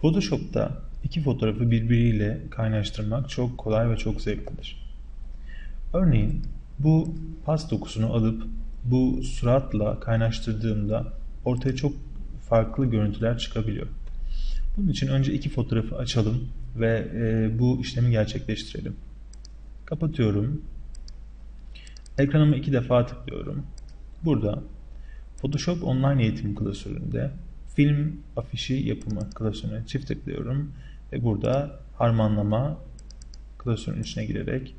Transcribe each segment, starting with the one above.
Photoshop'ta iki fotoğrafı birbiriyle kaynaştırmak çok kolay ve çok zevklidir. Örneğin bu pas dokusunu alıp bu suratla kaynaştırdığımda ortaya çok farklı görüntüler çıkabiliyor. Bunun için önce iki fotoğrafı açalım ve e, bu işlemi gerçekleştirelim. Kapatıyorum. Ekranıma iki defa tıklıyorum. Burada Photoshop Online Eğitim klasöründe film afişi yapımı klasörüne çift tıklıyorum ve burada harmanlama klasörün içine girerek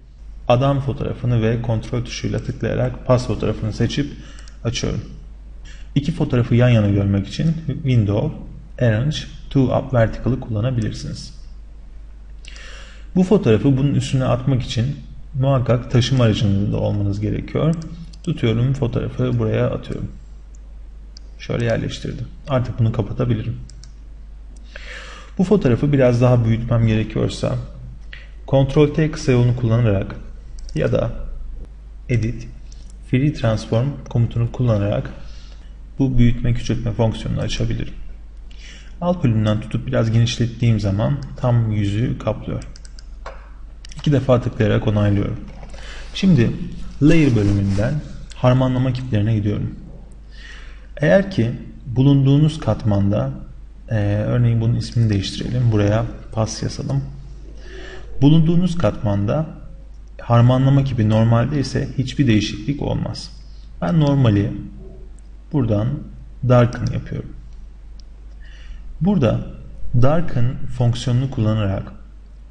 adam fotoğrafını ve kontrol tuşuyla tıklayarak pas fotoğrafını seçip açıyorum. İki fotoğrafı yan yana görmek için Window, Arrange, To Up Vertical'ı kullanabilirsiniz. Bu fotoğrafı bunun üstüne atmak için muhakkak taşıma aracında olmanız gerekiyor. Tutuyorum fotoğrafı buraya atıyorum. Şöyle yerleştirdim. Artık bunu kapatabilirim. Bu fotoğrafı biraz daha büyütmem gerekiyorsa Ctrl T kısa yolunu kullanarak ya da Edit Free Transform komutunu kullanarak bu büyütme küçültme fonksiyonunu açabilirim. Alt bölümden tutup biraz genişlettiğim zaman tam yüzü kaplıyor. İki defa tıklayarak onaylıyorum. Şimdi Layer bölümünden harmanlama kiplerine gidiyorum. Eğer ki bulunduğunuz katmanda e, örneğin bunun ismini değiştirelim. Buraya pas yazalım. Bulunduğunuz katmanda harmanlama kipi normalde ise hiçbir değişiklik olmaz. Ben normali buradan darken yapıyorum. Burada darken fonksiyonunu kullanarak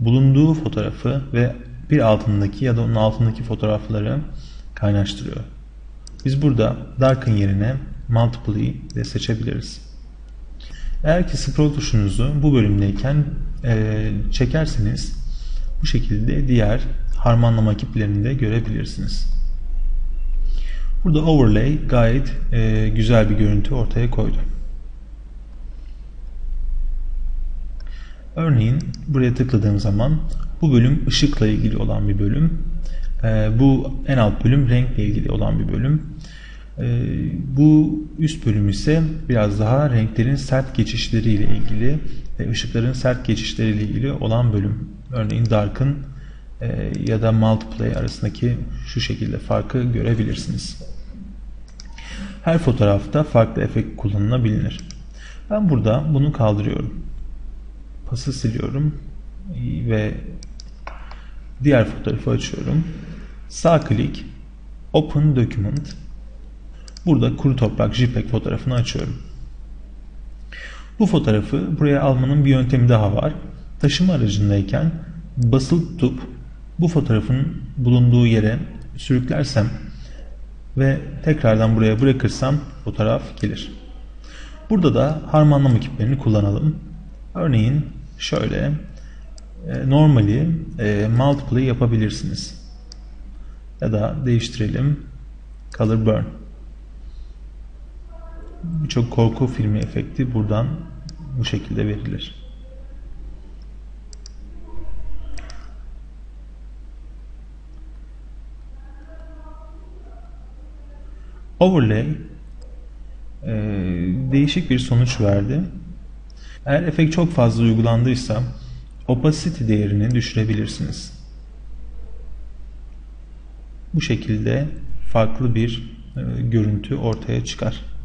bulunduğu fotoğrafı ve bir altındaki ya da onun altındaki fotoğrafları kaynaştırıyor. Biz burada darken yerine multiply de seçebiliriz. Eğer ki scroll tuşunuzu bu bölümdeyken e, çekerseniz bu şekilde diğer harmanlama kiplerini de görebilirsiniz. Burada overlay gayet e, güzel bir görüntü ortaya koydu. Örneğin buraya tıkladığım zaman bu bölüm ışıkla ilgili olan bir bölüm. E, bu en alt bölüm renkle ilgili olan bir bölüm. E, bu üst bölüm ise biraz daha renklerin sert geçişleriyle ilgili ve ışıkların sert geçişleriyle ilgili olan bölüm. Örneğin Dark'ın e, ya da Multiplay arasındaki şu şekilde farkı görebilirsiniz. Her fotoğrafta farklı efekt kullanılabilir. Ben burada bunu kaldırıyorum. Pası siliyorum ve diğer fotoğrafı açıyorum. Sağ klik Open Document Burada kuru toprak JPEG fotoğrafını açıyorum. Bu fotoğrafı buraya almanın bir yöntemi daha var. Taşıma aracındayken basılı tutup bu fotoğrafın bulunduğu yere sürüklersem ve tekrardan buraya bırakırsam fotoğraf gelir. Burada da harmanlama kiplerini kullanalım. Örneğin şöyle e, normali e, multiply yapabilirsiniz. Ya da değiştirelim color burn. Birçok korku filmi efekti buradan bu şekilde verilir. Overlay e, değişik bir sonuç verdi. Eğer efekt çok fazla uygulandıysa opacity değerini düşürebilirsiniz. Bu şekilde farklı bir e, görüntü ortaya çıkar.